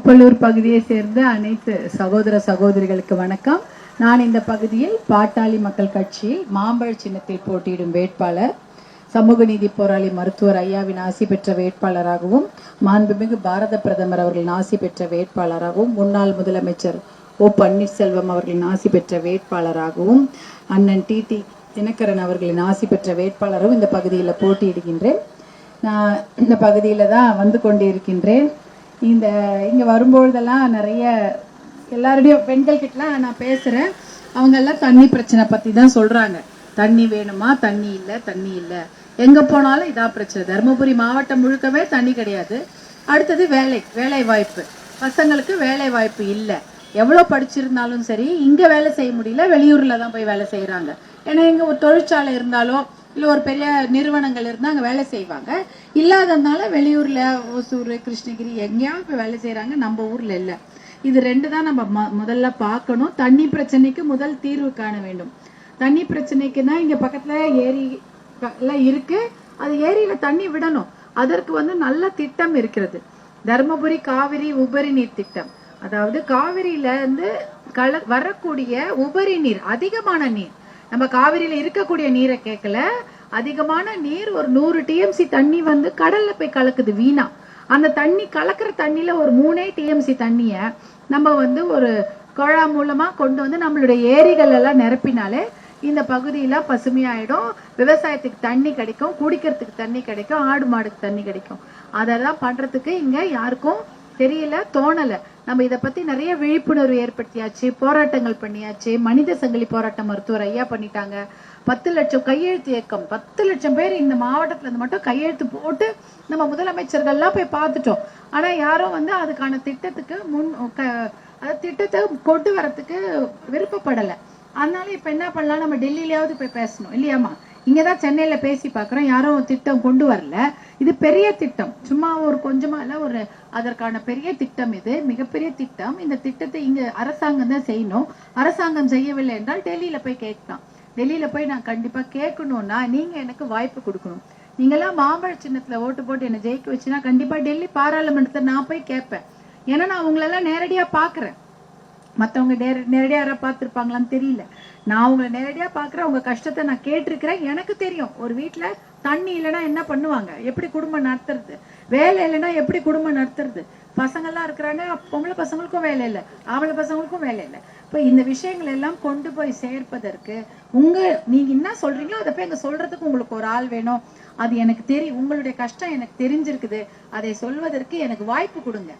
கொப்பலூர் பகுதியை சேர்ந்த அனைத்து சகோதர சகோதரிகளுக்கு வணக்கம். நான் இந்த பகுதியில் பாட்டாளி மக்கள் கட்சியில் மாம்பழ சின்னத்தில் போட்டியிடும் வேட்பாளர் சமூக நீதி போராளி மருத்துவர் ஐயாவின் ஆசி பெற்ற வேட்பாளராகவும் மாண்புமிகு பாரத பிரதமர் அவர்களின் ஆசி பெற்ற வேட்பாளராகவும் முன்னாள் முதலமைச்சர் ஓ பன்னீர்செல்வம் அவர்களின் ஆசி பெற்ற வேட்பாளராகவும் அண்ணன் டி டி தினகரன் அவர்களின் ஆசி பெற்ற வேட்பாளரும் இந்த பகுதியில் போட்டியிடுகின்றேன். நான் இந்த பகுதியில் தான் வந்து கொண்டிருக்கின்றேன். இந்த இங்கே வரும்பொழுதெல்லாம் நிறைய எல்லாருடையும் பெண்கள் கிட்டலாம் நான் பேசுகிறேன் அவங்கெல்லாம் தண்ணி பிரச்சனை பற்றி தான் சொல்கிறாங்க தண்ணி வேணுமா? தண்ணி இல்லை தண்ணி இல்லை. எங்கே போனாலும் இதான் பிரச்சனை. தருமபுரி மாவட்டம் முழுக்கவே தண்ணி கிடையாது. அடுத்தது வேலை வேலை வாய்ப்பு பசங்களுக்கு வேலை வாய்ப்பு இல்லை. எவ்வளோ படிச்சிருந்தாலும் சரி இங்கே வேலை செய்ய முடியல வெளியூரில் தான் போய் வேலை செய்கிறாங்க ஏன்னா இங்கே ஒரு தொழிற்சாலை இருந்தாலும் இல்லை ஒரு பெரிய நிறுவனங்கள் இருந்தால் அங்கே வேலை செய்வாங்க. இல்லாததுனால வெளியூரில் ஓசூர் கிருஷ்ணகிரி எங்கேயாவது இப்போ வேலை செய்கிறாங்க நம்ம ஊரில் இல்லை. இது ரெண்டு தான் நம்ம ம- முதல்ல பார்க்கணும். தண்ணி பிரச்சனைக்கு முதல் தீர்வு காண வேண்டும். தண்ணி பிரச்சனைக்குன்னா இங்கே பக்கத்தில் ஏரி எல்லாம் இருக்கு. அது ஏரியில தண்ணி விடணும். அதற்கு வந்து நல்ல திட்டம் இருக்கிறது. தருமபுரி காவிரி உபரி நீர் திட்டம். அதாவது காவிரியில இருந்து கல வரக்கூடிய உபரி நீர் அதிகமான நீர் நம்ம காவிரியில் இருக்கக்கூடிய நீரை கேட்கல அதிகமான நீர் ஒரு நூறு டிஎம்சி தண்ணி வந்து கடல்ல போய் கலக்குது வீணா. அந்த தண்ணி கலக்கிற தண்ணியில ஒரு மூணே டிஎம்சி தண்ணிய நம்ம வந்து ஒரு குழா மூலமா கொண்டு வந்து நம்மளுடைய ஏரிகள் எல்லாம் நிரப்பினாலே இந்த பகுதியில பசுமையாயிடும். விவசாயத்துக்கு தண்ணி கிடைக்கும் குடிக்கிறதுக்கு தண்ணி கிடைக்கும் ஆடு மாடுக்கு தண்ணி கிடைக்கும். அதெல்லாம் பண்றதுக்கு இங்க யாருக்கும் தெரியல தோணல. நம்ம இதை பத்தி நிறைய விழிப்புணர்வு ஏற்படுத்தியாச்சு போராட்டங்கள் பண்ணியாச்சு. மனித சங்கிலி போராட்டம் மருத்துவர் ஐயா பண்ணிட்டாங்க. பத்து லட்சம் கையெழுத்து இயக்கம். பத்து லட்சம் பேர் இந்த மாவட்டத்துல இருந்து மட்டும் கையெழுத்து போட்டு நம்ம முதலமைச்சர்கள்லாம் போய் பார்த்துட்டோம். ஆனா யாரும் வந்து அதுக்கான திட்டத்துக்கு முன் க- அது திட்டத்தை கொண்டு வரத்துக்கு விருப்பப்படலை. அதனால இப்ப என்ன பண்ணலாம்? நம்ம டெல்லியிலயாவது போய் பேசணும் இல்லையாம்மா? இங்கதான் சென்னையில பேசி பார்க்கறோம். யாரும் திட்டம் கொண்டு வரல. இது பெரிய திட்டம். சும்மா ஒரு கொஞ்சமா இல்ல ஒரு அதற்கான பெரிய திட்டம் இது. மிகப்பெரிய திட்டம். இந்த திட்டத்தை இங்க அரசாங்கம் தான் செய்யணும். அரசாங்கம் செய்யவில்லை என்றால் டெல்லியில போய் கேட்கலாம். டெல்லியில போய் நான் கண்டிப்பா கேட்கணும்னா நீங்க எனக்கு வாய்ப்பு கொடுக்கணும். நீங்களாம் மாம்பழ சின்னத்துல ஓட்டு போட்டு என்னை ஜெயிக்க வச்சுன்னா கண்டிப்பா டெல்லி பாராளுமன்றத்தை நான் போய் கேட்பேன். ஏன்னா நான் உங்களெல்லாம் நேரடியா பாக்குறேன் மத்தவங்க நேர நேரடியாக யாராவது பார்த்துருப்பாங்களான்னு தெரியல. நான் உங்களை நேரடியா பார்க்குறேன் உங்க கஷ்டத்தை நான் கேட்டிருக்கிறேன். எனக்கு தெரியும் ஒரு வீட்ல தண்ணி இல்லைன்னா என்ன பண்ணுவாங்க? எப்படி குடும்பம் நடத்துறது? வேலை இல்லைன்னா எப்படி குடும்பம் நடத்துறது? பசங்கள்லாம் இருக்கிறாங்க பொம்பளை பசங்களுக்கும் வேலை இல்லை ஆம்பளை பசங்களுக்கும் வேலை இல்லை. இப்ப இந்த விஷயங்கள் எல்லாம் கொண்டு போய் சேர்ப்பதற்கு உங்க நீங்க என்ன சொல்றீங்களோ அதை போய் அங்க சொல்றதுக்கு உங்களுக்கு ஒரு ஆள் வேணும். அது எனக்கு தெரியும் உங்களுடைய கஷ்டம் எனக்கு தெரிஞ்சிருக்குது. அதை சொல்வதற்கு எனக்கு வாய்ப்பு கொடுங்க.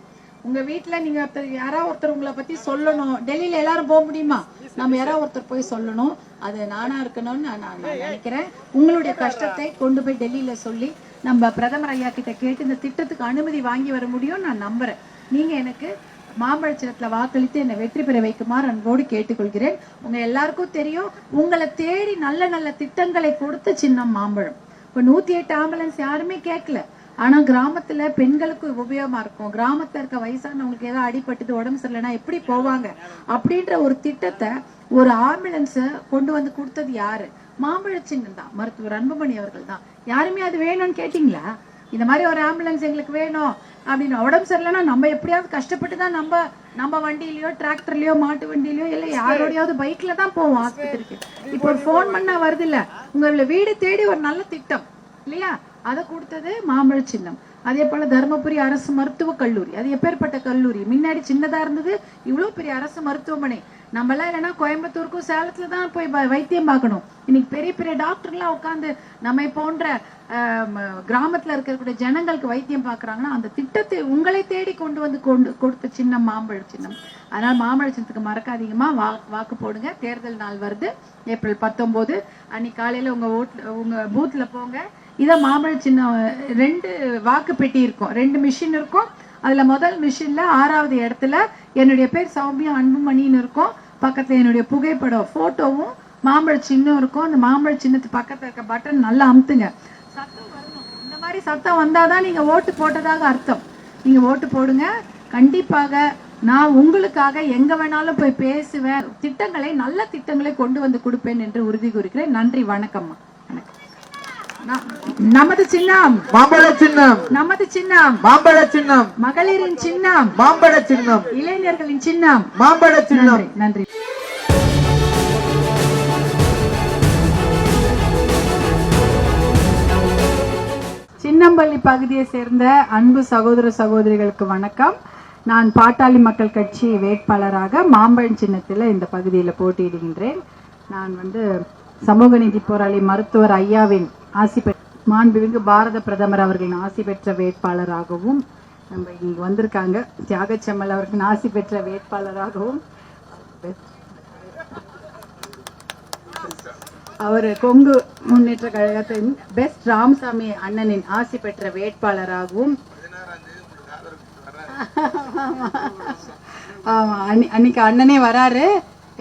உங்க வீட்டுல நீங்க ஒருத்தர் யாராவது ஒருத்தர் உங்களை பத்தி சொல்லணும். டெல்லியில எல்லாரும் போக முடியுமா? நம்ம யாராவது ஒருத்தர் போய் சொல்லணும். அது நானா இருக்கணும்னு நான் நான் நான் நினைக்கிறேன். உங்களுடைய கஷ்டத்தை கொண்டு போய் டெல்லியில சொல்லி நம்ம பிரதமர் ஐயா கிட்ட கேட்டு இந்த திட்டத்துக்கு அனுமதி வாங்கி வர முடியும் நான் நம்புறேன். நீங்க எனக்கு மாம்பழச்சிரத்துல வாக்களித்து என்னை வெற்றி பெற வைக்குமாறு அன்போடு கேட்டுக்கொள்கிறேன். உங்க எல்லாருக்கும் தெரியும் உங்களை தேடி நல்ல நல்ல திட்டங்களை கொடுத்த சின்னம் மாம்பழம். இப்ப நூத்தி எட்டு ஆம்புலன்ஸ் யாருமே கேட்கல. ஆனா கிராமத்துல பெண்களுக்கு உபயோகமா இருக்கும். கிராமத்துல இருக்க வயசானவங்களுக்கு ஏதாவது அடிபட்டுது உடம்பு சரியில்லைன்னா எப்படி போவாங்க? அப்படின்ற ஒரு திட்டத்தை ஒரு ஆம்புலன்ஸ கொண்டு வந்து கொடுத்தது யாரு? மாம்பழச்சிங்கன் தான். மருத்துவர் அன்புமணி அவர்கள் தான். யாருமே அது வேணும்னு கேட்டீங்களா? இந்த மாதிரி ஒரு ஆம்புலன்ஸ் எங்களுக்கு வேணும் அப்படின்னு. உடம்பு சரியில்லைன்னா நம்ம எப்படியாவது கஷ்டப்பட்டு தான் நம்ம நம்ம வண்டியிலயோ டிராக்டர்லயோ மாட்டு வண்டியிலயோ இல்ல யாரோடையாவது பைக்ல தான் போவோம் ஆஸ்பத்திரிக்கு. இப்போ ஒரு ஃபோன் பண்ணா வருது இல்ல உங்களை வீடு தேடி ஒரு நல்ல திட்டம் இல்லையா? அதை கொடுத்தது மாம்பழ சின்னம். அதே போல தருமபுரி அரசு மருத்துவக் கல்லூரி. அது எப்பேற்பட்ட கல்லூரி? முன்னாடி சின்னதா இருந்தது இவ்வளவு பெரிய அரசு மருத்துவமனை. நம்ம எல்லாம் இல்லைன்னா கோயம்புத்தூருக்கும் சேலத்துல தான் போய் வ- வைத்தியம் பார்க்கணும். இன்னைக்கு பெரிய பெரிய டாக்டர்லாம் உட்காந்து நம்மை போன்ற கிராமத்துல இருக்கக்கூடிய ஜனங்களுக்கு வைத்தியம் பார்க்கறாங்கன்னா அந்த திட்டத்தை உங்களை தேடி கொண்டு வந்து கொண்டு கொடுத்த சின்னம் மாம்பழ சின்னம். அதனால மாம்பழ சின்னத்துக்கு மறக்காதீங்கம்மா. வா வாக்கு போடுங்க. தேர்தல் நாள் வருது. ஏப்ரல் பத்தொன்பது அன்னைக்கு காலையில உங்க ஓட்ல உங்க பூத்ல போங்க. இதை மாம்பழ சின்னம் ரெண்டு வாக்கு பெட்டி இருக்கும். ரெண்டு மிஷின் இருக்கும். அதுல முதல் மிஷின்ல ஆறாவது இடத்துல என்னுடைய பேர் சௌமியா அன்புமணின்னு இருக்கும். பக்கத்துல என்னுடைய புகைப்படம் போட்டோவும் மாம்பழ சின்னம் இருக்கும். அந்த மாம்பழ சின்னத்து பக்கத்துல இருக்க பட்டன் நல்லா அமுத்துங்க. சத்தம் வரணும். இந்த மாதிரி சத்தம் வந்தாதான் நீங்க ஓட்டு போட்டதாக அர்த்தம். நீங்க ஓட்டு போடுங்க. கண்டிப்பாக நான் உங்களுக்காக எங்க வேணாலும் போய் பேசுவேன். திட்டங்களை நல்ல திட்டங்களை கொண்டு வந்து கொடுப்பேன் என்று உறுதி கூறுகிறேன். நன்றி வணக்கம்மா. வணக்கம். நமது சின்னம். மாம்பழ சின்னம். நமது சின்னம். மாம்பழ சின்னம். மகளிரின் சின்னம். மாம்பழ சின்னம். இளைஞர்களின் சின்னம். மாம்பழ சின்னம். நன்றி. சின்னம்பள்ளி பகுதியை சேர்ந்த அன்பு சகோதர சகோதரிகளுக்கு வணக்கம். நான் பாட்டாளி மக்கள் கட்சி வேட்பாளராக மாம்பழம் சின்னத்தில் இந்த பகுதியில் போட்டியிடுகின்றேன். நான் வந்து சமூக நீதி போராளி மருத்துவர் ஐயாவின் ஆசி பெற்ற மாண்புமிகு பாரத பிரதமர் அவர்களின் ஆசி பெற்ற வேட்பாளராகவும் நம்ம இங்க வந்திருக்காங்க. தியாகச்செம்மல் அவர்களின் ஆசி பெற்ற வேட்பாளராகவும். அவர் கொங்கு முன்னேற்ற கழகத்தின் பெஸ்ட் ராமசாமி அண்ணனின் ஆசி பெற்ற வேட்பாளராகவும். ஆமா அன்னி- அன்னைக்கு அண்ணனே வராரு.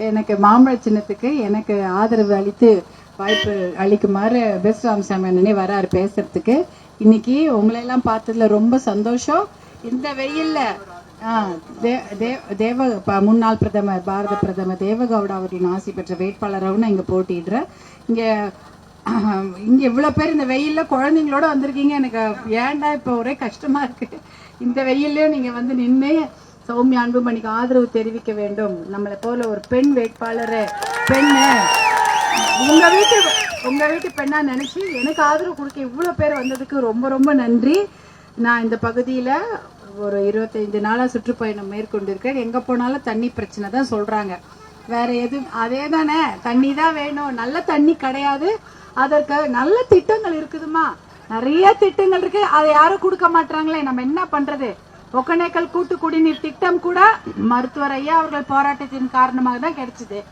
எனக்கு மாம்பழ சின்னத்துக்கு எனக்கு ஆதரவு அளித்து வாய்ப்பு அளிக்குமாறு பெஸ்ட் ராமசாமி அண்ணனே வராரு பேசுறதுக்கு. இன்னைக்கு உங்களையெல்லாம் பார்த்ததுல ரொம்ப சந்தோஷம். இந்த வெயில்ல ஆ, தே- தேவ ப- முன்னாள் பிரதமர் பாரத பிரதமர் தேவகவுடா அவர்களின் ஆசி பெற்ற வேட்பாளராகவும் நான் இங்க போட்டிடுறேன் இங்க இங்கே இங்க இவ்வளவு பேர் இந்த வெயில்ல குழந்தைங்களோட வந்திருக்கீங்க. எனக்கு ஏன்டா இப்ப ஒரே கஷ்டமா இருக்கு. இந்த வெயில்லையும் நீங்க வந்து நின்று சௌமியா அன்புமணிக்கு ஆதரவு தெரிவிக்க வேண்டும். நம்மளை போல ஒரு பெண் வேட்பாளர் பெண்ணு. உங்க வீட்டு உங்க வீட்டு பெண்ணா நினைச்சு எனக்கு ஆதரவு கொடுக்க இவ்வளவு பேர் வந்ததுக்கு ரொம்ப ரொம்ப நன்றி. நான் இந்த பகுதியில ஒரு இருபத்தைந்து நாளாக சுற்றுப்பயணம் மேற்கொண்டிருக்கேன் எங்கே போனாலும் தண்ணி பிரச்சனை தான் சொல்கிறாங்க வேற எதுவும் அதே தானே தண்ணி தான் வேணும். நல்ல தண்ணி கிடையாது. அதற்கு நல்ல திட்டங்கள் இருக்குதுமா? நிறைய திட்டங்கள் இருக்கு. அதை யாரும் கொடுக்க மாட்டாங்களே நம்ம என்ன பண்றது? ஒகனேக்கல் கூட்டு குடிநீர் திட்டம் கூட மருத்துவர் ஐயா அவர்கள் போராட்டத்தின் காரணமாக தான் கிடைச்சது.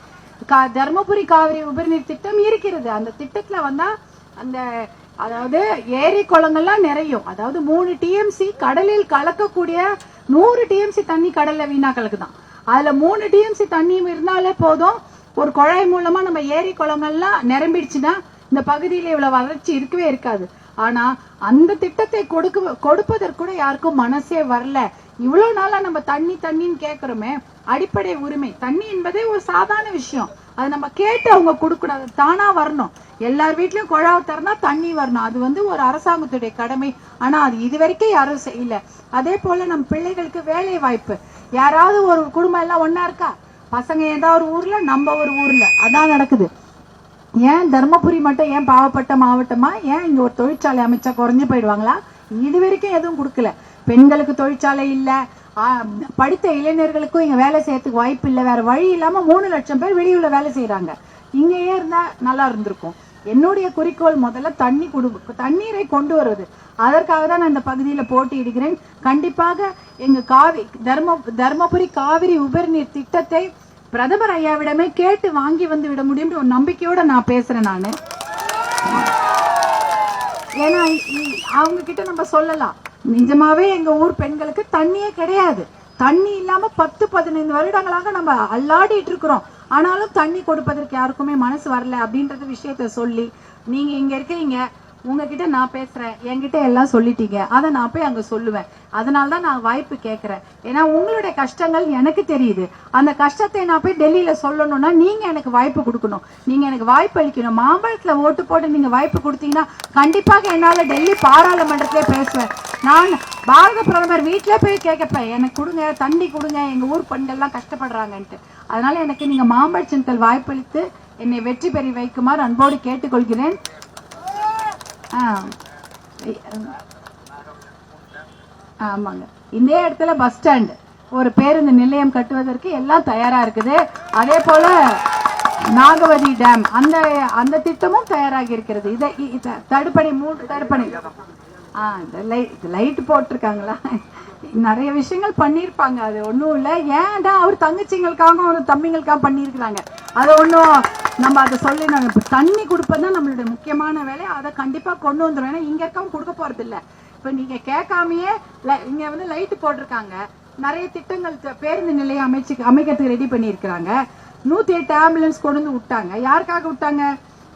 கா- தருமபுரி காவிரி உபரிநீர் திட்டம் இருக்கிறது. அந்த திட்டத்துல வந்தா அந்த அதாவது ஏரி குளங்கள்லாம் நிறையும். அதாவது மூணு டிஎம்சி கடலில் கலக்கக்கூடிய நூறு டிஎம்சி தண்ணி கடல்ல வீணா கலக்குதான். அதுல மூணு டிஎம்சி தண்ணி இருந்தாலே போதும். ஒரு குழாய் மூலமா நம்ம ஏரி குளங்கள்லாம் நிரம்பிடுச்சுன்னா இந்த பகுதியில இவ்வளவு வளர்ச்சி இருக்கவே இருக்காது. ஆனா அந்த திட்டத்தை கொடுக்க கொடுப்பதற்கு கூட யாருக்கும் மனசே வரல. இவ்வளவு நாளா நம்ம தண்ணி தண்ணின்னு கேக்குறோமே அடிப்படை உரிமை. தண்ணி என்பதே ஒரு சாதாரண விஷயம். அது நம்ம கேட்டு அவங்க கொடுக்கணும் தானா வரணும். எல்லார் வீட்லயும் குழாவை திறந்தா தண்ணி வரணும். அது வந்து ஒரு அரசாங்கத்துடைய கடமை. ஆனா அது இது வரைக்கும் யாரும் செய்யல. அதே போல நம்ம பிள்ளைகளுக்கு வேலை வாய்ப்பு. யாராவது ஒரு குடும்பம் எல்லாம் ஒன்னா இருக்கா? பசங்க ஏதாவது ஒரு ஊர்ல நம்ம ஒரு ஊர்ல. அதான் நடக்குது. ஏன் தர்மபுரி மட்டும் ஏன் பாவப்பட்ட மாவட்டமா? ஏன் இங்க ஒரு தொழிற்சாலை அமைச்சா குறைஞ்சு போயிடுவாங்களா? இது வரைக்கும் எதுவும் கொடுக்கல. பெண்களுக்கு தொழிற்சாலை இல்ல. படித்த இளைஞர்களுக்கும் இங்க வேலை செய்யறதுக்கு வாய்ப்பு இல்லை. வேற வழி இல்லாம மூணு லட்சம் பேர் வெளியூர்ல வேலை செய்யறாங்க இங்கேயே இருந்தா நல்லா இருந்திருக்கும். என்னுடைய குறிக்கோள் முதல்ல தண்ணி குடு தண்ணீரை கொண்டு வருவது. அதற்காக தான் நான் இந்த பகுதியில் போட்டியிடுகிறேன் கண்டிப்பாக எங்க காவி தர்ம தர்மபுரி காவிரி உபரிநீர் திட்டத்தை பிரதமர் ஐயாவிடமே கேட்டு வாங்கி வந்து விட முடியும்னு ஒரு நம்பிக்கையோட நான் பேசுறேன் நானு. ஏன்னா அவங்க கிட்ட நம்ம சொல்லலாம். நிஜமாவே எங்க ஊர் பெண்களுக்கு தண்ணியே கிடையாது. தண்ணி இல்லாம பத்து பதினைந்து வருடங்களாக நம்ம அல்லாடிட்டு இருக்கிறோம். ஆனாலும் தண்ணி கொடுப்பதற்கு யாருக்குமே மனசு வரல அப்படின்றது விஷயத்த சொல்லி நீங்க இங்க இருக்கீங்க உங்ககிட்ட நான் பேசுறேன். என்கிட்ட எல்லாம் சொல்லிட்டீங்க. அதை நான் போய் அங்க சொல்லுவேன். அதனால தான் நான் வாய்ப்பு கேட்கறேன் ஏன்னா உங்களுடைய கஷ்டங்கள் எனக்கு தெரியுது. அந்த கஷ்டத்தை நான் போய் டெல்லியில சொல்லணும்னா நீங்க எனக்கு வாய்ப்பு கொடுக்கணும். நீங்க எனக்கு வாய்ப்பு அளிக்கணும். மாம்பழத்துல ஓட்டு போட்டு நீங்க வாய்ப்பு கொடுத்தீங்கன்னா கண்டிப்பாக என்னால டெல்லி பாராளுமன்றத்திலே பேசுவேன். நான் பாரத பிரதமர் வீட்டிலே போய் கேட்கப்பேன் எனக்கு கொடுங்க தண்ணி கொடுங்க. எங்க ஊர் பெண்கள்லாம் கஷ்டப்படுறாங்கன்ட்டு. அதனால எனக்கு நீங்க மாம்பழ சிந்தல் வாய்ப்பளித்து என்னை வெற்றி பெறி வைக்குமாறு அன்போடு கேட்டுக்கொள்கிறேன். ஆ. ஆமாங்க. இந்த இடத்துல பஸ் ஸ்டாண்ட் ஒரு பேருந்து நிலையம் கட்டுவதற்கு எல்லாம் தயாரா இருக்குது. அதே போல நாகவதி டேம் அந்த அந்த திட்டமும் தயாராகி இருக்கிறது. இதை தடுப்பணி தடுப்பணை மூன்று தடுப்பணை. ஆ இந்த லைட் லைட் போட்டிருக்காங்களா? நிறைய விஷயங்கள் பண்ணியிருப்பாங்க. அது ஒன்றும் இல்லை. ஏன்டா அவர் தங்கச்சிங்களுக்காக ஒரு தம்பிங்களுக்காக பண்ணியிருக்கிறாங்க. அது ஒன்றும் நம்ம அதை சொல்லி நாங்கள் இப்போ தண்ணி கொடுப்பது தான் நம்மளுடைய முக்கியமான வேலை. அதை கண்டிப்பாக கொண்டு வந்துடும் ஏன்னா இங்கே இருக்கவங்க கொடுக்க போகிறது இல்லை. இப்போ நீங்கள் கேட்காமையே இங்கே இங்க வந்து லைட் போட்டிருக்காங்க. நிறைய திட்டங்கள் பேருந்து நிலையம் அமைச்சு அமைக்கிறதுக்கு ரெடி பண்ணியிருக்கிறாங்க. நூற்றி எட்டு ஆம்புலன்ஸ் கொண்டு வந்து விட்டாங்க. யாருக்காக விட்டாங்க?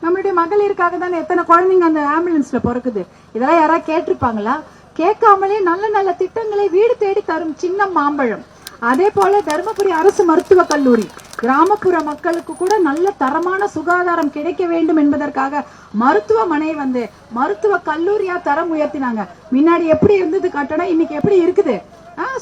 நம்மளுடைய மகளிருக்காக தானே. எத்தனை குழந்தைங்க அந்த ஆம்புலன்ஸ்ல பிறக்குது? இதெல்லாம் யாராவது கேட்டிருப்பாங்களா? கேட்காமலே நல்ல நல்ல திட்டங்களை வீடு தேடி தரும் சின்ன மாம்பழம். அதே போல தருமபுரி அரசு மருத்துவக் கல்லூரி. கிராமப்புற மக்களுக்கு கூட நல்ல தரமான சுகாதாரம் கிடைக்க வேண்டும் என்பதற்காக மருத்துவமனை வந்து மருத்துவ கல்லூரியா தரம் உயர்த்தினாங்க முன்னாடி எப்படி இருந்தது கட்டடம் இன்னைக்கு எப்படி இருக்குது?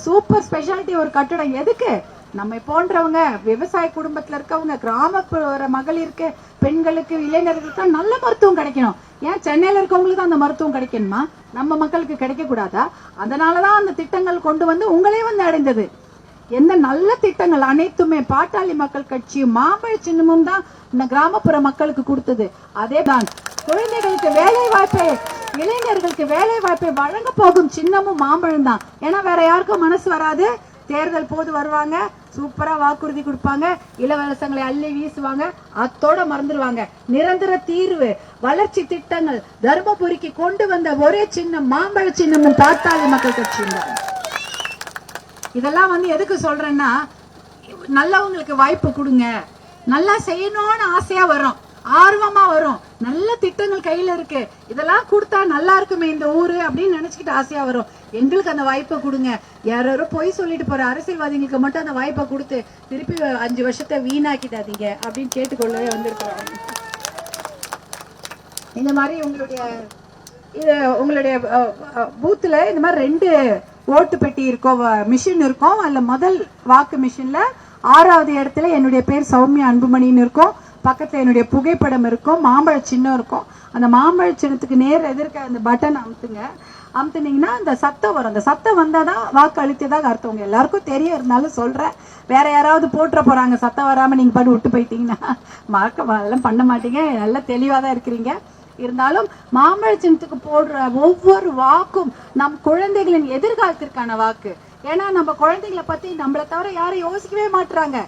சூப்பர் ஸ்பெஷாலிட்டி ஒரு கட்டடம். எதுக்கு? நம்ம போன்றவங்க விவசாய குடும்பத்துல இருக்கவங்க கிராமப்புற மகளிருக்கு பெண்களுக்கு இளைஞர்களுக்கு நல்ல மருத்துவம் கிடைக்கணும். ஏன் சென்னையில இருக்கவங்களுக்கு தான் அந்த மருத்துவம் கிடைக்கணுமா? நம்ம மக்களுக்கு கிடைக்க கூடாதா அதனாலதான் அந்த திட்டங்கள் கொண்டு வந்து உங்களே வந்து அடைந்தது. என்ன நல்ல திட்டங்கள் அனைத்துமே பாட்டாளி மக்கள் கட்சியும் மாம்பழ சின்னமும் தான் இந்த கிராமப்புற மக்களுக்கு கொடுத்தது. அதே தான் குழந்தைகளுக்கு வேலை வாய்ப்பை இளைஞர்களுக்கு வேலை வாய்ப்பை வழங்க போகும் சின்னமும் மாம்பழம் தான். ஏன்னா வேற யாருக்கும் மனசு வராது. தேர்தல் போது வருவாங்க சூப்பரா வாக்குறுதி கொடுப்பாங்க இலவசங்களை அள்ளி வீசுவாங்க அத்தோட மறந்துடுவாங்க. நிரந்தர தீர்வு வளர்ச்சி திட்டங்கள் தர்மபுரிக்கு கொண்டு வந்த ஒரே சின்னம் மாம்பழ சின்னமும் பாட்டாளி மக்கள் கட்சியும் தான். இதெல்லாம் வந்து எதுக்கு சொல்கிறேன்னா நல்லவங்களுக்கு வாய்ப்பு கொடுங்க. நல்லா செய்யணும்னு ஆசையாக வரும் ஆர்வமாக வரும் நல்ல திட்டங்கள் கையில் இருக்குது இதெல்லாம் கொடுத்தா நல்லா இருக்குமே இந்த ஊர் அப்படின்னு நினச்சிக்கிட்டு ஆசையாக வரும் எங்களுக்கு அந்த வாய்ப்பை கொடுங்க. யாரோ பொய் சொல்லிட்டு போகிற அரசியல்வாதிகளுக்கு மட்டும் அந்த வாய்ப்பை கொடுத்து திருப்பி அஞ்சு வருஷத்தை வீணாக்கிடாதீங்க அப்படின்னு கேட்டுக்கொள்ளவே வந்திருக்கிறோம். இந்த மாதிரி உங்களுடைய இது உங்களுடைய பூத்தில் இந்த மாதிரி ரெண்டு ஓட்டு பெட்டி இருக்கோ மிஷின் இருக்கும் அதில் முதல் வாக்கு மிஷினில் ஆறாவது இடத்துல என்னுடைய பேர் சௌமியா அன்புமணின்னு இருக்கும். பக்கத்தில் என்னுடைய புகைப்படம் இருக்கும். மாம்பழ சின்னம் இருக்கும். அந்த மாம்பழ சின்னத்துக்கு நேர் எதிர்க்க அந்த பட்டன் அமுத்துங்க. அமுத்துனீங்கன்னா அந்த சத்தம் வரும். அந்த சத்தம் வந்தாதான் வாக்கு அழுத்தியதாக அர்த்தம். எல்லாருக்கும் தெரிய இருந்தாலும் சொல்கிறேன் வேற யாராவது போட்டுற போறாங்க. சத்தம் வராமல் நீங்கள் பாட்டு விட்டு போயிட்டீங்கன்னா மறக்க அதெல்லாம் பண்ண மாட்டீங்க. நல்லா தெளிவாக தான் இருக்கிறீங்க. இருந்தாலும் மாம்பழ சின்னத்துக்கு போடுற ஒவ்வொரு வாக்கும் நம் குழந்தைகளின் எதிர்காலத்திற்கான வாக்கு. ஏன்னா நம்ம குழந்தைகளை பத்தி நம்மளை தவிர யாரும் யோசிக்கவே மாட்டுறாங்க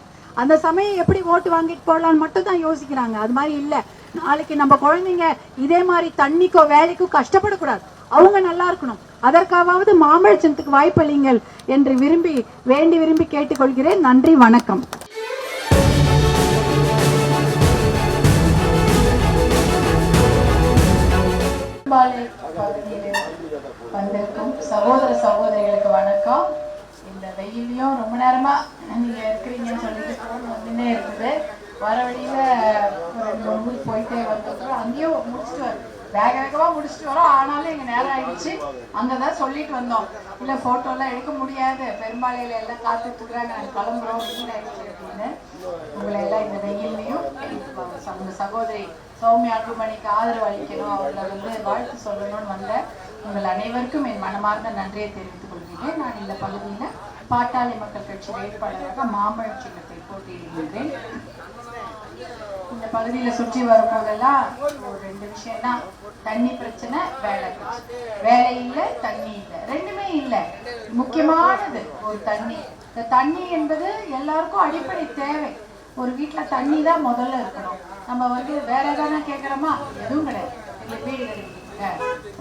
அந்த சமயம் எப்படி ஓட்டு வாங்கிட்டு போடலான்னு மட்டும் தான் யோசிக்கிறாங்க. அது மாதிரி இல்ல. நாளைக்கு நம்ம குழந்தைங்க இதே மாதிரி தண்ணிக்கோ வேலைக்கோ கஷ்டப்படக்கூடாது. அவங்க நல்லா இருக்கணும். அதற்காவது மாம்பழ சின்னத்துக்கு வாய்ப்பளிங்கள் என்று விரும்பி வேண்டி விரும்பி கேட்டுக்கொள்கிறேன். நன்றி வணக்கம். பாலை பகுதியில் வந்திருக்கும் சகோதர சகோதரிகளுக்கு வணக்கம். இந்த வெயிலையும் ரொம்ப நேரமா நீங்க இருக்கிறீங்கன்னு சொல்லிட்டு வந்துன்னே இருக்குது. வர வழியில ஒரு ரெண்டு மூணு ஊருக்கு போயிட்டே வந்திருக்கிறோம் அங்கேயும் முடிச்சுட்டு வரோம் வேக வேகமாக முடிச்சுட்டு வரோம் ஆனாலும் எங்கள் நேரம் ஆயிடுச்சு. அங்கதான் சொல்லிட்டு வந்தோம். இல்லை ஃபோட்டோலாம் எடுக்க முடியாது. பெரும்பாலையில் எல்லாம் காத்துட்டு இருக்கிறாங்க நாங்க கிளம்புறோம். வீடு ஆயிடுச்சு அப்படின்னு உங்களை எல்லாம் இந்த வெயில்லையும் உங்கள் சகோதரி சௌமியா அன்புமணிக்கு ஆதரவு அளிக்கணும். அவர்களை வந்து வாழ்த்து சொல்லணும்னு வந்த உங்கள் அனைவருக்கும் என் மனமார்ந்த நன்றியை தெரிவித்துக் கொள்கிறேன். நான் இந்த பகுதியில் பாட்டாளி மக்கள் கட்சி வேட்பாளராக மாம்பழ சின்னத்தை போட்டியிடுகின்றேன். இந்த பகுதியில சுற்றி வரும்போதெல்லாம் ஒரு ரெண்டு விஷயம் தான் தண்ணி பிரச்சனை வேலை பிரச்சனை. வேலை இல்லை தண்ணி இல்லை. ரெண்டுமே இல்லை. முக்கியமானது ஒரு தண்ணி. இந்த தண்ணி என்பது எல்லாருக்கும் அடிப்படை தேவை. ஒரு வீட்ல தண்ணி தான் முதல்ல இருக்கணும். நம்ம வந்து வேற எதாவது கேட்குறோமா எதுவும் கிடையாது. எங்களுக்கு வீடு கட்டி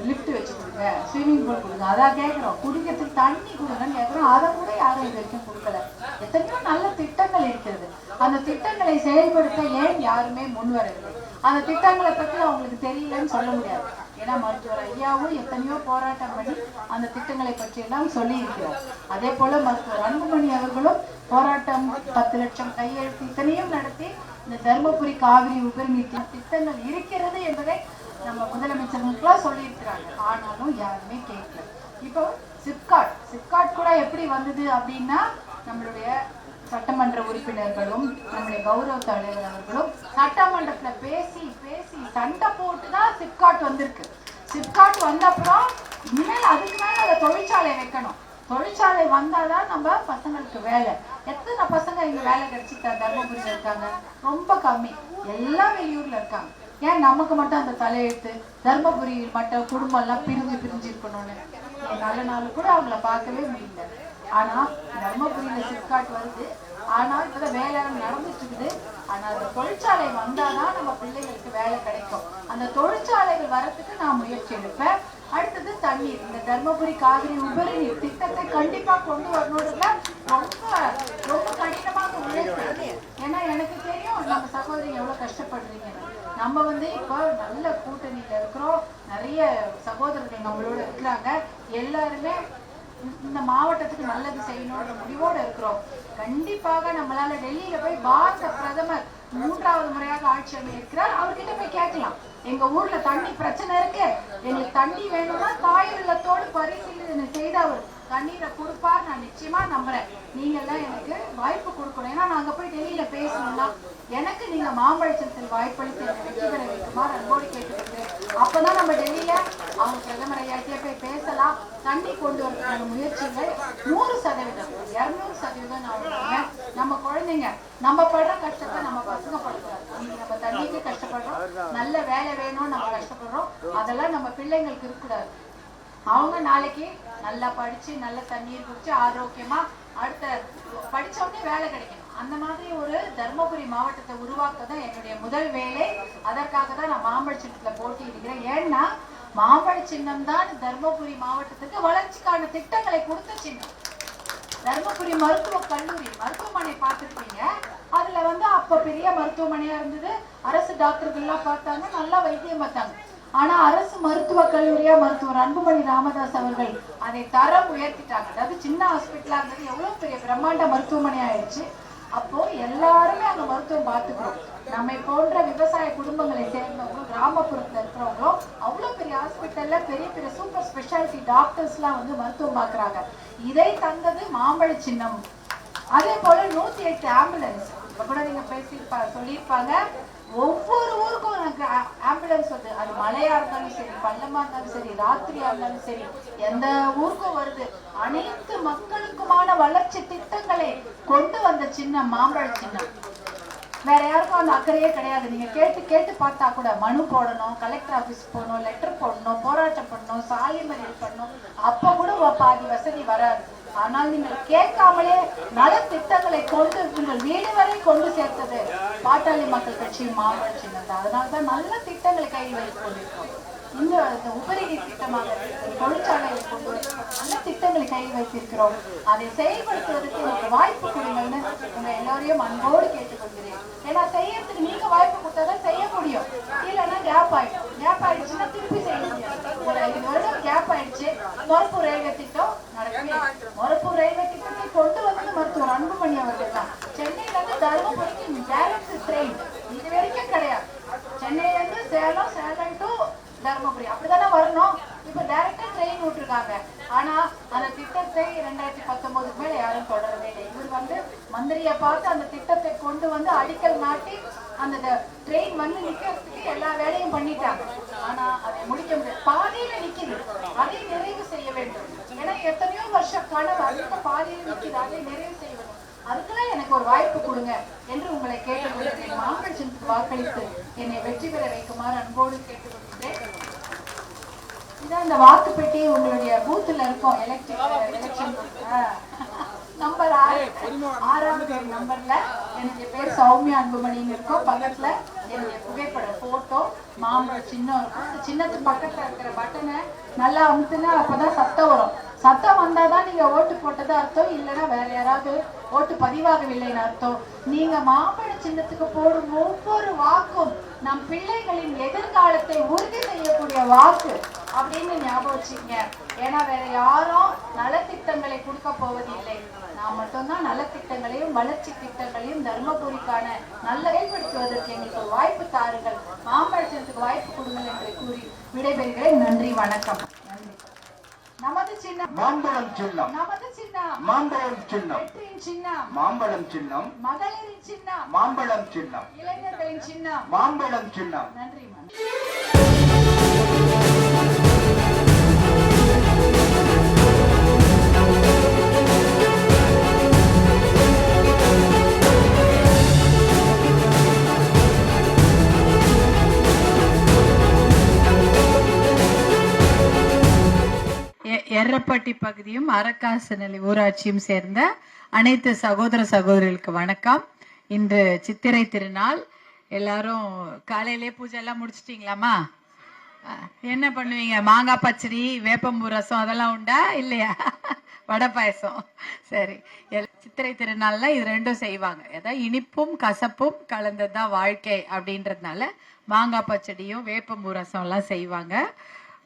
லிஃப்ட் வச்சு கொடுங்க ஸ்விம்மிங் பூல் கொடுங்க. அதான் கேட்குறோம் குடிக்கிறதுக்கு தண்ணி கொடுங்கன்னு கேட்குறோம் அதை கூட யாரும் இது வரைக்கும் கொடுக்கல. எத்தனையோ நல்ல திட்டங்கள் இருக்கிறது. அந்த திட்டங்களை செயல்படுத்த ஏன் யாருமே முன் வரவில்லை அந்த திட்டங்களை பற்றி அவங்களுக்கு தெரியலன்னு சொல்ல முடியாது. ஏன்னா மருத்துவர் ஐயாவும் எத்தனையோ போராட்டம் பண்ணி அந்த திட்டங்களை பற்றி எல்லாம் சொல்லி இருக்கிறார் அதே போல மருத்துவர் அன்புமணி அவர்களும் போராட்டம் பத்து லட்சம் கையெழுத்து இத்தனையும் நடத்தி இந்த தருமபுரி காவிரி உபரிநீர் திட்டங்கள் இருக்கிறது என்பதை நம்ம முதலமைச்சர்களுக்கெல்லாம் சொல்லியிருக்கிறாங்க. ஆனாலும் யாருமே கேட்கல. இப்போ சிப்காட் சிப்காட் கூட எப்படி வந்தது அப்படின்னா நம்மளுடைய சட்டமன்ற உறுப்பினர்களும் நம்முடைய கௌரவ தலைவர் அவர்களும் சட்டமன்றத்தில் பேசி பேசி சண்டை போட்டு தான் சிப்காட் வந்திருக்கு. சிப்காட் வந்தப்புறம் இனிமேல் அதுக்கு மேலே அதை தொழிற்சாலை வைக்கணும். தொழிற்சாலை வந்தாதான் நம்ம பசங்களுக்கு வேலை. எத்தனை பசங்க இங்கே வேலை கிடைச்சி தர்மபுரியில் இருக்காங்க. ரொம்ப கம்மி. எல்லாம் வெளியூரில் இருக்காங்க. ஏன் நமக்கு மட்டும் அந்த தலையெழுத்து? தர்மபுரி மட்டும் குடும்பம் எல்லாம் பிரிஞ்சு பிரிஞ்சு இருக்கணும்னு. என் நல்ல நாள் கூட அவங்கள பார்க்கவே முடியல. ஆனா தர்மபுரியில சிப்காட் வருது. ஆனா இப்பதான் வேலை நடந்துட்டு இருக்குது. ஆனா அந்த தொழிற்சாலை வந்தாதான் நம்ம பிள்ளைகளுக்கு வேலை கிடைக்கும். அந்த தொழிற்சாலைகள் வரத்துக்கு நான் முயற்சி எடுப்பேன். அடுத்தது தண்ணீர். இந்த தர்மபுரி காவிரி உபரி நீர் திட்டத்தை கண்டிப்பா கொண்டு வரணுன்றதுல ரொம்ப ரொம்ப கடினமாக உழைக்கிறது. ஏன்னா எனக்கு தெரியும் நம்ம சகோதரி எவ்வளவு கஷ்டப்படுறீங்க நம்ம வந்து இப்போ நல்ல கூட்டணியில இருக்கிறோம். நிறைய சகோதரர்கள் நம்மளோட இருக்கிறாங்க. எல்லாருமே இந்த மாவட்டத்துக்கு நல்லது செய்யணுன்ற முடிவோடு இருக்கிறோம். கண்டிப்பாக நம்மளால டெல்லியில போய் பாரத பிரதமர் மூன்றாவது முறையாக ஆட்சி அமைக்கிறார் அவர்கிட்ட போய் கேட்கலாம். எங்க ஊர்ல தண்ணி பிரச்சனை இருக்கு. எங்களுக்கு தண்ணி வேணும்னா தாய் உள்ளத்தோடு பரிசீலனை செய்து அவர் தண்ணீரை கொடுப்பார் நான் நிச்சயமா நம்புறேன். நீங்க எல்லாம் எனக்கு வாய்ப்பு கொடுக்கணும். ஏன்னா நாங்க போய் டெல்லியில பேசணும்னா எனக்கு நீங்க மாம்பழச்சத்தில் வாய்ப்பளித்து என்னை வெற்றி பெற வைக்குமாறு அன்போடு கேட்டுக்கிறேன் அப்பதான் நம்ம டெல்லியில அவங்க பிரதமர் ஐயாட்டியே போய் பேசலாம். தண்ணி கொண்டு வரதுக்கான முயற்சிகள் நூறு சதவீதம் இருநூறு சதவீதம் நான் நம்ம குழந்தைங்க நம்ம படுற கஷ்டத்தை நம்ம பசங்க படுத்துறாங்க நம்ம தண்ணிக்கு கஷ்டப்படுறோம். நல்ல வேலை வேணும்னு நம்ம கஷ்டப்படுறோம். அதெல்லாம் நம்ம பிள்ளைங்களுக்கு இருக்கக்கூடாது. அவங்க நாளைக்கு நல்லா படிச்சு நல்ல தண்ணீர் குடிச்சு ஆரோக்கியமா அடுத்த படிச்ச உடனே வேலை கிடைக்கணும். அந்த மாதிரி ஒரு தர்மபுரி மாவட்டத்தை உருவாக்க தான் என்னுடைய முதல் வேலை. அதற்காக தான் நான் மாம்பழ சின்னத்துல போட்டியிடுகிறேன் ஏன்னா மாம்பழ சின்னம் தான் தர்மபுரி மாவட்டத்துக்கு வளர்ச்சிக்கான திட்டங்களை கொடுத்த சின்னம். தர்மபுரி மருத்துவ கல்லூரி மருத்துவமனை பார்த்திருப்பீங்க. அதுல வந்து அப்ப பெரிய மருத்துவமனையா இருந்தது. அரசு டாக்டர்கள்லாம் பார்த்தாங்க நல்லா வைத்தியம் பார்த்தாங்க. ஆனா அரசு மருத்துவ கல்லூரியா மருத்துவர் அன்புமணி ராமதாஸ் அவர்கள் அதை தரம் உயர்த்திட்டாங்க அதாவது சின்ன ஹாஸ்பிட்டலாக இருந்தது எவ்வளோ பெரிய பிரம்மாண்ட மருத்துவமனை ஆயிடுச்சு. அப்போ எல்லாருமே அங்கே மருத்துவம் பார்த்துக்கிறோம் நம்மை போன்ற விவசாய குடும்பங்களை சேர்ந்தவங்களும் கிராமப்புறத்தில் இருக்கிறவங்களும் அவ்வளோ பெரிய ஹாஸ்பிட்டலில் பெரிய பெரிய சூப்பர் ஸ்பெஷாலிட்டி டாக்டர்ஸ்லாம் வந்து மருத்துவம் பார்க்குறாங்க. இதை தந்தது மாம்பழ சின்னம். அதே போல் நூற்றி எட்டு ஆம்புலன்ஸ் கூட நீங்கள் பேசியிருப்பா சொல்லியிருப்பாங்க. ஒவ்வொரு ஊருக்கும் எனக்கு ஆம்புலன்ஸ் வருது அது மழையா இருந்தாலும் சரி பள்ளமா இருந்தாலும் சரி ராத்திரியா இருந்தாலும் சரி எந்த ஊருக்கும் வருது. அனைத்து மக்களுக்குமான வளர்ச்சி திட்டங்களை கொண்டு வந்த சின்ன மாம்பழ சின்னம். வேற யாருக்கும் அந்த அக்கறையே கிடையாது. நீங்க கேட்டு கேட்டு பார்த்தா கூட மனு போடணும் கலெக்டர் ஆபீஸ் போகணும் லெட்டர் போடணும் போராட்டம் பண்ணணும் சாலை மறியல் பண்ணணும். அப்ப கூட பாதி வசதி வராது. ஆனால் நீங்கள் கேட்காமலே நலத்திட்டங்களை கொண்டு உங்கள் வீடு வரை கொண்டு சேர்த்தது பாட்டாளி மக்கள் கட்சி மாம்பழ சின்னது அதனால்தான் அதனாலதான் நல்ல திட்டங்களை கையில் வைத்துக் இந்த இந்த உபரி திட்டமாக இருக்கட்டும், தொழிற்சாலைகளை கொண்டு நல்ல திட்டங்களை கையில் வைத்திருக்கிறோம். அதை செயல்படுத்துவதற்கு எனக்கு வாய்ப்பு கொடுங்கள்னு உங்க எல்லாரையும் அன்போடு கேட்டுக்கொள்கிறேன். ஏன்னா செய்யறதுக்கு நீங்க வாய்ப்பு கொடுத்தாதான் செய்ய முடியும். இல்லைன்னா கேப் ஆயிடும். கேப் ஆயிடுச்சுன்னா திருப்பி செய்ய முடியாது. ஒரு ஐந்து வருடம் கேப் ஆயிடுச்சு. மொரப்பூர் ரயில்வே திட்டம் மறுப்பு ரயில்வே திட்டத்தை கொண்டு வந்தது மருத்துவர் அன்புமணி அவர்கள் தான். சென்னையில இருந்து தருமபுரிக்கு டைரக்ட் ட்ரெயின் இது வரைக்கும் கிடையாது. சென்னையில இருந்து சேலம் சேலம் டு தருமபுரி. அப்படிதானே வரணும்? இப்ப டைரக்டா ட்ரெயின் விட்டுருக்காங்க. ஆனா அந்த திட்டத்தை ரெண்டாயிரத்தி பத்தொன்பதுக்கு மேல யாரும் தொடரவே இல்லை. இவர் வந்து மந்திரியை பார்த்து அந்த திட்டத்தை கொண்டு வந்து அடிக்கல் நாட்டி அந்த ட்ரெயின் வந்து நிக்கிறதுக்கு எல்லா வேலையும் பண்ணிட்டாங்க. ஆனா அதை முடிக்க முடியாது பாதியில நிக்குது. அதை நிறைவு செய்ய வேண்டும். எத்தனையோ வருஷ கனவு அதுக்கு பாதியில அதை நிறைவு வேண்டும். அதுக்கெல்லாம் எனக்கு ஒரு வாய்ப்பு கொடுங்க என்று உங்களை கேட்டுக்கொள்கிறேன். மாம்பழ சின்னத்துக்கு வாக்களித்து என்னை வெற்றி பெற வைக்குமாறு அன்போடு கேட்டுக்கொள்கிறேன். இதான் இந்த வாக்கு பெட்டி உங்களுடைய பூத்துல இருக்கும் எலக்ட்ரிக் எலெக்ஷன் நம்பர் ஆறு ஆறாவது நம்பர்ல என்னுடைய பேர் சௌமியா அன்புமணின்னு இருக்கும். பக்கத்துல என்னுடைய புகைப்பட போட்டோ மாம்பழ சின்னம் இருக்கும். அந்த சின்னத்து பக்கத்துல இருக்கிற பட்டனை நல்லா அமுத்துனா அப்பதான் சத்தம் வரும். சத்தம் வந்தாதான் நீங்க ஓட்டு போட்டது அர்த்தம் இல்லைன்னா வேற யாராவது ஓட்டு பதிவாகவில்லைன்னு அர்த்தம். நீங்க மாம்பழ சின்னத்துக்கு போடும் ஒவ்வொரு வாக்கும் நம் பிள்ளைகளின் எதிர்காலத்தை உறுதி செய்யக்கூடிய வாக்கு அப்படின்னு ஞாபகம் வச்சுங்க ஏன்னா வேற யாரும் நலத்திட்டங்களை கொடுக்க போவதில்லை. நான் மட்டும்தான் நலத்திட்டங்களையும் வளர்ச்சி திட்டங்களையும் தர்மபுரிக்கான நல்ல செயல்படுத்துவதற்கு எங்களுக்கு வாய்ப்பு தாருங்கள். மாம்பழத்திற்கு வாய்ப்பு கொடுங்கள் என்று கூறி விடைபெறுகிறேன். நன்றி வணக்கம். நமது சின்னம். மாம்பழம் சின்னம். நமது சின்னம். மாம்பழம் சின்னம். வெற்றியின் சின்னம். மாம்பழம் சின்னம். மகளிரின் சின்னம். மாம்பழம் சின்னம். இளைஞர்களின் சின்னம். மாம்பழம் சின்னம். நன்றி மேம் பகுதியும் அரக்காசனலி ஊராட்சியும் சேர்ந்த அனைத்து சகோதர சகோதரிகளுக்கு வணக்கம். இன்று சித்திரை திருநாள். எல்லாரும் காலையிலே பூஜை எல்லாம் முடிச்சிட்டீங்களாமா என்ன பண்ணுவீங்க? மாங்காய் பச்சடி வேப்பம்பூ ரசம் அதெல்லாம் உண்டா? இல்லையா? வடை பாயசம். சரி. சித்திரை திருநாள்ல இது ரெண்டும் செய்வாங்க. ஏதாவது இனிப்பும் கசப்பும் கலந்ததுதான் வாழ்க்கை அப்படின்றதுனால மாங்காய் பச்சடியும் வேப்பம்பூ ரசம் எல்லாம் செய்வாங்க.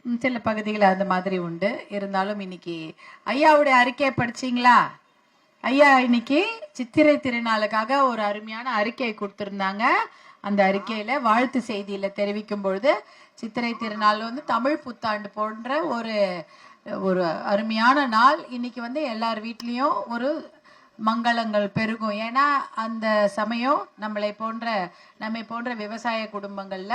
சில பகுதிகள் அந்த மாதிரி உண்டு. இருந்தாலும் இன்னைக்கு ஐயாவுடைய அறிக்கையை படிச்சீங்களா? ஐயா இன்னைக்கு சித்திரை திருநாளுக்காக ஒரு அருமையான அறிக்கை கொடுத்துருந்தாங்க. அந்த அறிக்கையில வாழ்த்து செய்தியில தெரிவிக்கும் பொழுது சித்திரை திருநாள் வந்து தமிழ் புத்தாண்டு போன்ற ஒரு ஒரு அருமையான நாள். இன்னைக்கு வந்து எல்லார் வீட்லேயும் ஒரு மங்களங்கள் பெருகும். ஏன்னா அந்த சமயம் நம்மளை போன்ற நம்மை போன்ற விவசாய குடும்பங்கள்ல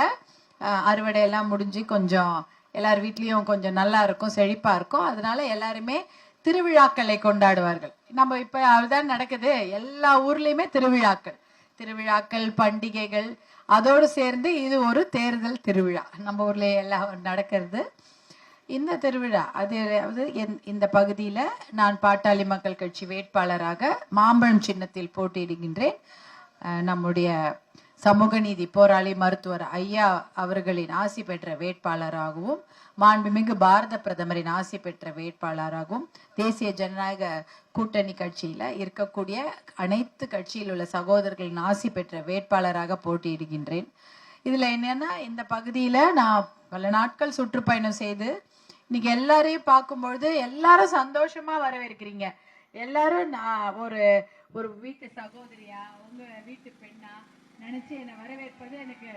அறுவடை எல்லாம் முடிஞ்சு கொஞ்சம் எல்லார் வீட்லேயும் கொஞ்சம் நல்லா இருக்கும் செழிப்பாக இருக்கும். அதனால எல்லாருமே திருவிழாக்களை கொண்டாடுவார்கள். நம்ம இப்போ அதுதான் நடக்குது. எல்லா ஊர்லேயுமே திருவிழாக்கள். திருவிழாக்கள் பண்டிகைகள் அதோடு சேர்ந்து இது ஒரு தேர்தல் திருவிழா. நம்ம ஊர்ல எல்லாம் நடக்கிறது இந்த திருவிழா. அது அதாவது இந்த பகுதியில் நான் பாட்டாளி மக்கள் கட்சி வேட்பாளராக மாம்பழம் சின்னத்தில் போட்டியிடுகின்றேன். நம்முடைய சமூக நீதி போராளி மருத்துவர் ஐயா அவர்களின் ஆசி பெற்ற வேட்பாளராகவும் மாண்புமிகு பாரத பிரதமரின் ஆசி பெற்ற வேட்பாளராகவும் தேசிய ஜனநாயக கூட்டணி கட்சியில இருக்கக்கூடிய அனைத்து கட்சியில் உள்ள சகோதரர்களின் ஆசி பெற்ற வேட்பாளராக போட்டியிடுகின்றேன். இதுல என்னன்னா இந்த பகுதியில நான் பல நாட்கள் சுற்றுப்பயணம் செய்து இன்னைக்கு எல்லாரையும் பார்க்கும்பொழுது எல்லாரும் சந்தோஷமா வரவேற்கிறீங்க. எல்லாரும் நான் ஒரு ஒரு வீட்டு சகோதரியா உங்க வீட்டு பெண்ணா நினைச்சு என்னை வரவேற்பது எனக்கு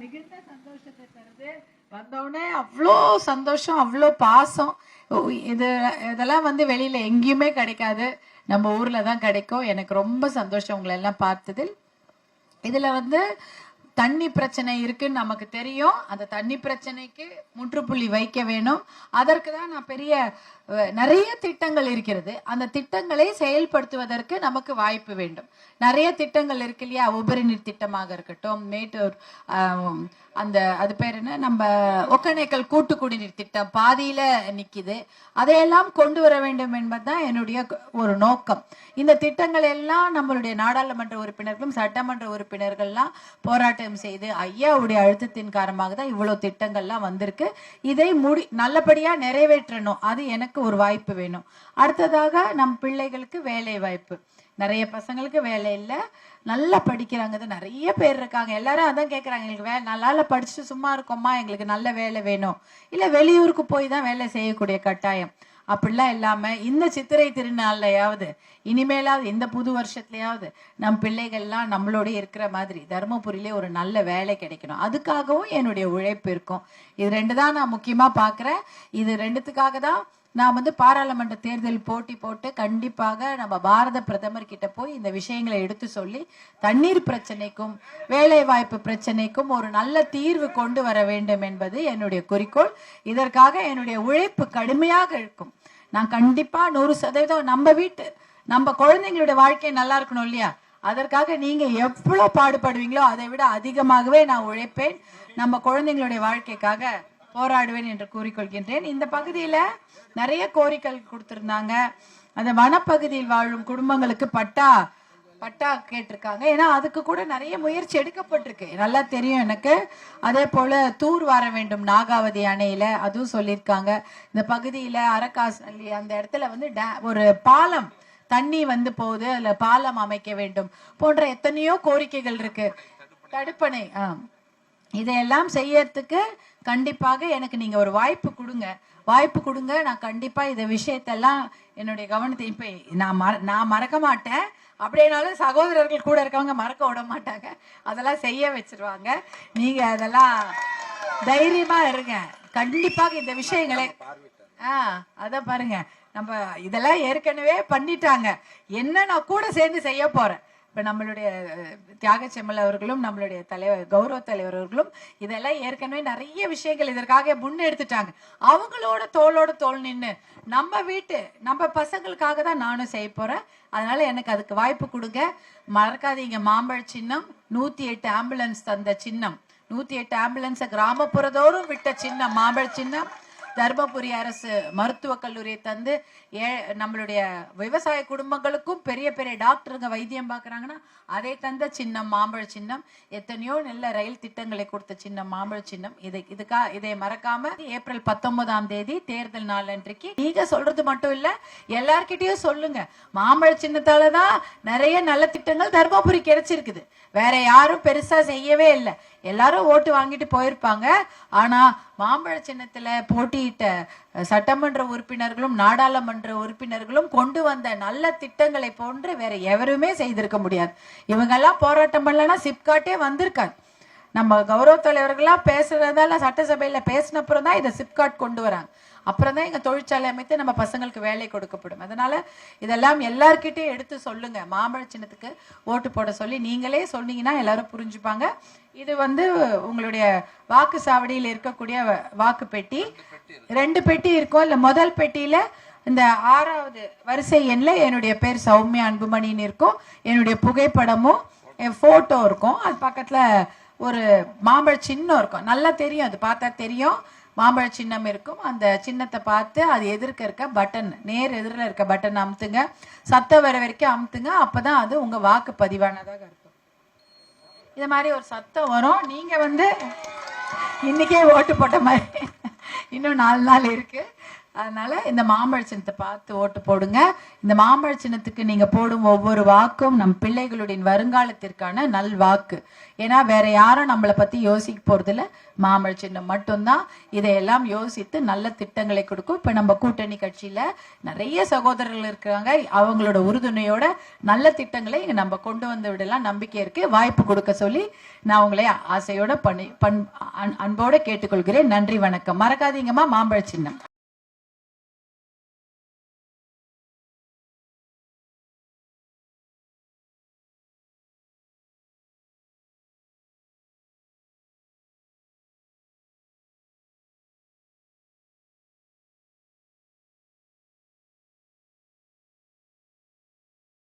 மிகுந்த சந்தோஷத்தை தருது. வந்தவுடனே அவ்வளோ சந்தோஷம் அவ்வளோ பாசம். இது இதெல்லாம் வந்து வெளியில எங்கேயுமே கிடைக்காது. நம்ம ஊர்ல தான் கிடைக்கும். எனக்கு ரொம்ப சந்தோஷம் உங்களை எல்லாம் பார்த்ததில். இதுல வந்து தண்ணி பிரச்சனை இருக்குன்னு நமக்கு தெரியும். அந்த தண்ணி பிரச்சனைக்கு முற்றுப்புள்ளி வைக்க வேணும். அதற்கு தான் நான் பெரிய நிறைய திட்டங்கள் இருக்கிறது. அந்த திட்டங்களை செயல்படுத்துவதற்கு நமக்கு வாய்ப்பு வேண்டும். நிறைய திட்டங்கள் இருக்கு இல்லையா? உபரி நீர் திட்டமாக இருக்கட்டும் மேட்டூர் அந்த அது பேர் என்ன? நம்ம ஒக்கநேக்கல் கூட்டு குடிநீர் திட்டம் பாதியில நிக்குது. அதையெல்லாம் கொண்டு வர வேண்டும் என்பதுதான் என்னுடைய ஒரு நோக்கம். இந்த திட்டங்கள் எல்லாம் நம்மளுடைய நாடாளுமன்ற உறுப்பினர்களும் சட்டமன்ற உறுப்பினர்கள்லாம் போராட்டம் செய்து ஐயாவுடைய அழுத்தத்தின் காரணமாக தான் இவ்வளவு திட்டங்கள்லாம் வந்திருக்கு. இதை முடி நல்லபடியா நிறைவேற்றணும். அது எனக்கு ஒரு வாய்ப்பு வேணும். அடுத்ததாக நம் பிள்ளைகளுக்கு வேலை வாய்ப்பு. நிறைய பசங்களுக்கு வேலை இல்லை. நல்லா படிக்கிறாங்க நிறைய பேர் இருக்காங்க. எல்லாரும் அதான் கேட்குறாங்க எங்களுக்கு வே நல்லா படிச்சுட்டு சும்மா இருக்கோமா எங்களுக்கு நல்ல வேலை வேணும். இல்லை வெளியூருக்கு போய் தான் வேலை செய்யக்கூடிய கட்டாயம். அப்படிலாம் இல்லாமல் இந்த சித்திரை திருநாள்லையாவது இனிமேலாவது இந்த புது வருஷத்துலையாவது நம் பிள்ளைகள்லாம் நம்மளோட இருக்கிற மாதிரி தருமபுரியிலே ஒரு நல்ல வேலை கிடைக்கணும். அதுக்காகவும் என்னுடைய உழைப்பு இருக்கும். இது ரெண்டு தான் நான் முக்கியமாக பார்க்குறேன் இது ரெண்டுத்துக்காக தான் நான் வந்து பாராளுமன்ற தேர்தல் போட்டி போட்டு கண்டிப்பாக நம்ம பாரத பிரதமர் கிட்ட போய் இந்த விஷயங்களை எடுத்து சொல்லி தண்ணீர் பிரச்சனைக்கும் வேலை வாய்ப்பு பிரச்சனைக்கும் ஒரு நல்ல தீர்வு கொண்டு வர வேண்டும் என்பது என்னுடைய குறிக்கோள். இதற்காக என்னுடைய உழைப்பு கடுமையாக இருக்கும். நான் கண்டிப்பா நூறு சதவீதம் நம்ம வீட்டு நம்ம குழந்தைங்களுடைய வாழ்க்கை நல்லா இருக்கணும் இல்லையா? அதற்காக நீங்க எவ்வளவு பாடுபடுவீங்களோ அதை விட அதிகமாகவே நான் உழைப்பேன். நம்ம குழந்தைங்களுடைய வாழ்க்கைக்காக போராடுவேன் என்று கூறிக்கொள்கின்றேன். இந்த பகுதியில நிறைய கோரிக்கைகள் கொடுத்திருந்தாங்க. அந்த வனப்பகுதியில் வாழும் குடும்பங்களுக்கு பட்டா பட்டா கேட்டிருக்காங்க. ஏன்னா அதுக்கு கூட நிறைய முயற்சி எடுக்கப்பட்டிருக்கு. நல்லா தெரியும் எனக்கு. அதே போல தூர் வர வேண்டும் நாகாவதி அணையில அதுவும் சொல்லியிருக்காங்க. இந்த பகுதியில அரக்காசல்லி அந்த இடத்துல வந்து டே- ஒரு பாலம் தண்ணி வந்து போகுது. அதுல பாலம் அமைக்க வேண்டும் போன்ற எத்தனையோ கோரிக்கைகள் இருக்கு. தடுப்பணை ஆ இதையெல்லாம் செய்யறதுக்கு கண்டிப்பாக எனக்கு நீங்க ஒரு வாய்ப்பு கொடுங்க. வாய்ப்பு கொடுங்க. நான் கண்டிப்பா இந்த விஷயத்தெல்லாம் என்னுடைய கவனத்தை இப்ப நான் மற நான் மறக்க மாட்டேன். அப்படின்னாலும் சகோதரர்கள் கூட இருக்கவங்க மறக்க விட மாட்டாங்க. அதெல்லாம் செய்ய வச்சிருவாங்க. நீங்க அதெல்லாம் தைரியமா இருங்க. கண்டிப்பாக இந்த விஷயங்களை ஆ அத பாருங்க. நம்ம இதெல்லாம் ஏற்கனவே பண்ணிட்டாங்க. என்ன நான் கூட சேர்ந்து செய்ய போறேன். இப்போ நம்மளுடைய தியாக செம்மல் அவர்களும் நம்மளுடைய தலைவர் கௌரவ தலைவர் அவர்களும் இதெல்லாம் ஏற்கனவே நிறைய விஷயங்கள் இதற்காக முன்னெடுத்துட்டாங்க. அவங்களோட தோளோட தோல் நின்று நம்ம வீட்டு நம்ம பசங்களுக்காக தான் நானும் செய்ய போகிறேன் அதனால எனக்கு அதுக்கு வாய்ப்பு கொடுங்க. மறக்காதீங்க. மாம்பழ சின்னம் நூற்றி எட்டு ஆம்புலன்ஸ் தந்த சின்னம். நூற்றி எட்டு ஆம்புலன்ஸை கிராமப்புறதோறும் விட்ட சின்னம் மாம்பழ சின்னம். தர்மபுரி அரசு மருத்துவக் கல்லூரியை தந்து ஏ நம்மளுடைய விவசாய குடும்பங்களுக்கும் பெரிய பெரிய டாக்டருங்க வைத்தியம் பார்க்குறாங்கன்னா அதை தந்த சின்னம் மாம்பழ சின்னம் எத்தனையோ நல்ல ரயில் திட்டங்களை கொடுத்த சின்னம் மாம்பழ சின்னம். இதை இதுக்கா இதை மறக்காம ஏப்ரல் பத்தொன்பதாம் தேதி தேர்தல் நாள் அன்றைக்கு நீங்க சொல்றது மட்டும் இல்ல எல்லார்கிட்டயும் சொல்லுங்க. மாம்பழ சின்னத்தால தான் நிறைய நல்ல திட்டங்கள் தர்மபுரி கிடைச்சிருக்குது. வேற யாரும் பெருசா செய்யவே இல்லை. எல்லாரும் ஓட்டு வாங்கிட்டு போயிருப்பாங்க. ஆனா மாம்பழ சின்னத்துல போட்டியிட்ட சட்டமன்ற உறுப்பினர்களும் நாடாளுமன்ற உறுப்பினர்களும் கொண்டு வந்த நல்ல திட்டங்களை போன்று வேற எவருமே செய்திருக்க முடியாது. இவங்கெல்லாம் போராட்டம் பண்ணலன்னா சிப்காட்டே வந்திருக்காது நம்ம கௌரவ தலைவர்கள்லாம் பேசுறதால சட்டசபையில பேசினப்புறம் தான் இதை சிப்காட் கொண்டு வராங்க. அப்புறம் தான் எங்கள் தொழிற்சாலை அமைத்து நம்ம பசங்களுக்கு வேலை கொடுக்கப்படும். அதனால இதெல்லாம் எல்லார்கிட்டையும் எடுத்து சொல்லுங்க. மாம்பழ சின்னத்துக்கு ஓட்டு போட சொல்லி நீங்களே சொன்னீங்கன்னா எல்லாரும் புரிஞ்சுப்பாங்க. இது வந்து உங்களுடைய வாக்கு சாவடியில் இருக்கக்கூடிய வாக்கு பெட்டி. ரெண்டு பெட்டி இருக்கும் இல்லை முதல் பெட்டியில இந்த ஆறாவது வரிசை எண்ணில் என்னுடைய பேர் சௌமியா அன்புமணின்னு இருக்கும். என்னுடைய புகைப்படமும் என் ஃபோட்டோ இருக்கும். அது பக்கத்தில் ஒரு மாம்பழ சின்னம் இருக்கும். நல்லா தெரியும். அது பார்த்தா தெரியும். மாம்பழ சின்னம் இருக்கும். அந்த சின்னத்தை பார்த்து அது எதிர்க்க இருக்க பட்டன் நேர் எதிரில் இருக்க பட்டன் அமுத்துங்க. சத்தம் வர வரைக்கும் அமுத்துங்க. அப்போ தான் அது உங்கள் வாக்கு பதிவானதாக இருக்கும். இது மாதிரி ஒரு சத்தம் வரும். நீங்கள் வந்து இன்னைக்கே ஓட்டு போட்ட மாதிரி. இன்னும் நாலு நாள் இருக்குது அதனால இந்த மாம்பழ சின்னத்தை பார்த்து ஓட்டு போடுங்க. இந்த மாம்பழ சின்னத்துக்கு நீங்க போடும் ஒவ்வொரு வாக்கும் நம் பிள்ளைகளுடைய வருங்காலத்திற்கான நல் வாக்கு. ஏன்னா வேற யாரும் நம்மளை பத்தி யோசிக்க போறதில்ல. மாம்பழ சின்னம் மட்டும்தான். இதையெல்லாம் யோசித்து நல்ல திட்டங்களை கொடுக்கும். இப்ப நம்ம கூட்டணி கட்சியில நிறைய சகோதரர்கள் இருக்காங்க. அவங்களோட உறுதுணையோட நல்ல திட்டங்களை இங்க நம்ம கொண்டு வந்து விடலாம். நம்பிக்கை இருக்கு. வாய்ப்பு கொடுக்க சொல்லி நான் உங்களை ஆசையோட பண்ணி பண் அன்- அன்போட கேட்டுக்கொள்கிறேன். நன்றி வணக்கம். மறக்காதீங்கம்மா மாம்பழ சின்னம்.